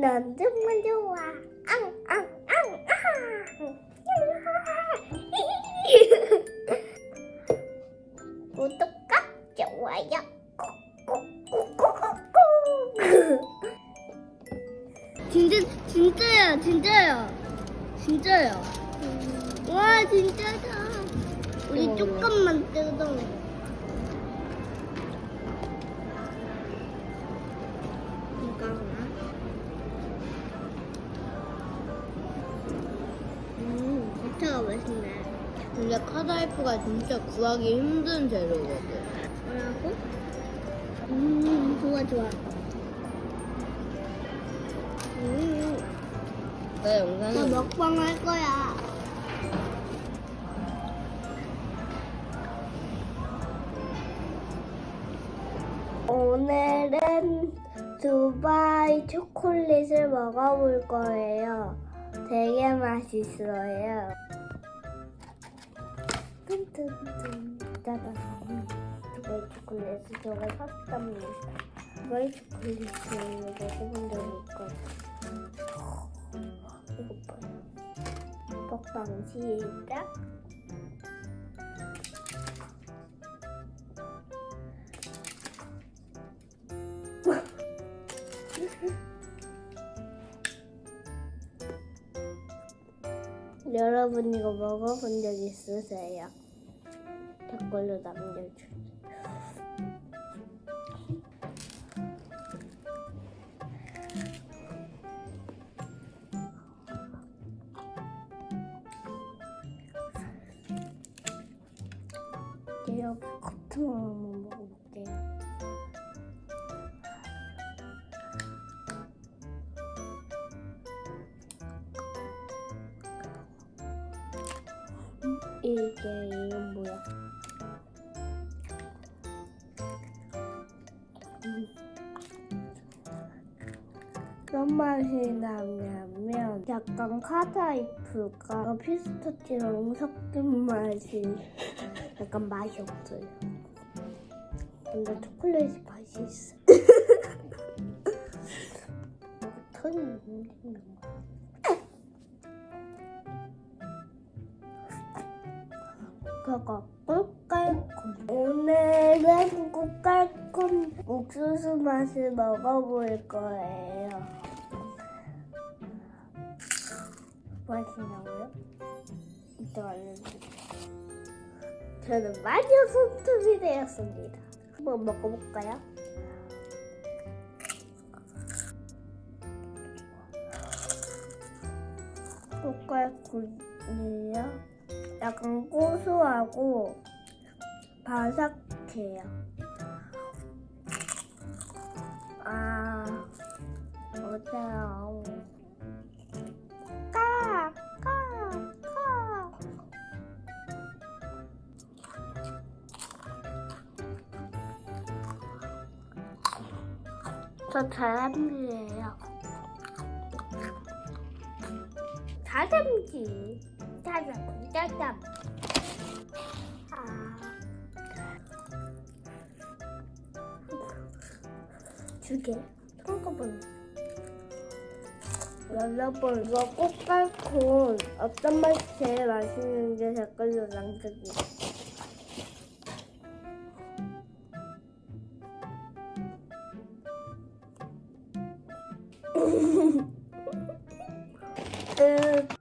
난 정말 좋아. 앙, 앙, 앙, 앙. 구독과 좋아요. 꾹꾹꾹꾹꾹꾹. 진짜 진짜야 진짜야 진짜야 와 진짜다 우리 어. 조금만 뜯어 맛있네 근데 카다이프가 진짜 구하기 힘든 재료거든. 뭐라고? 음 좋아 좋아 음, 나나 영상은 먹방 할 거야 오늘은 두바이 초콜릿을 먹어볼 거예요. 되게 맛있어요. 뜬뜬뜬 짜잔. 두바이 초콜릿을 제가 샀답니다. 두바이 초콜릿을 먹어본 적이 있거든요. 배고파요. 먹방 시작. 여러분 이거 먹어본 적 있으세요? 댓글로 남겨주세요. 네, 여기 커튼 한번 먹어볼게요. 이게 그런 맛이 나냐면 약간 카다이프가 피스타치오랑 섞인 맛이 약간 맛이 없어요. 근데 초콜릿이 맛이 있어. 그거 꿀깔콘 오늘은 꿀깔콘 옥수수 맛을 먹어볼 거예요. 맛있냐고요? 이따 알려드릴게요. 저는 마녀 손톱이 되었습니다. 한번 먹어볼까요? 꿀깔콘이에요 약간 고소하고 바삭해요. 아, 어때요? 까, 까, 까. 저 다람쥐예요. 다람쥐. 짜장, 짜장. 아. 두 개. 한꺼번에. 여러분, 이거 꽃갈콘 어떤 맛이 제일 맛있는지 댓글로 남겨주세요. 끝.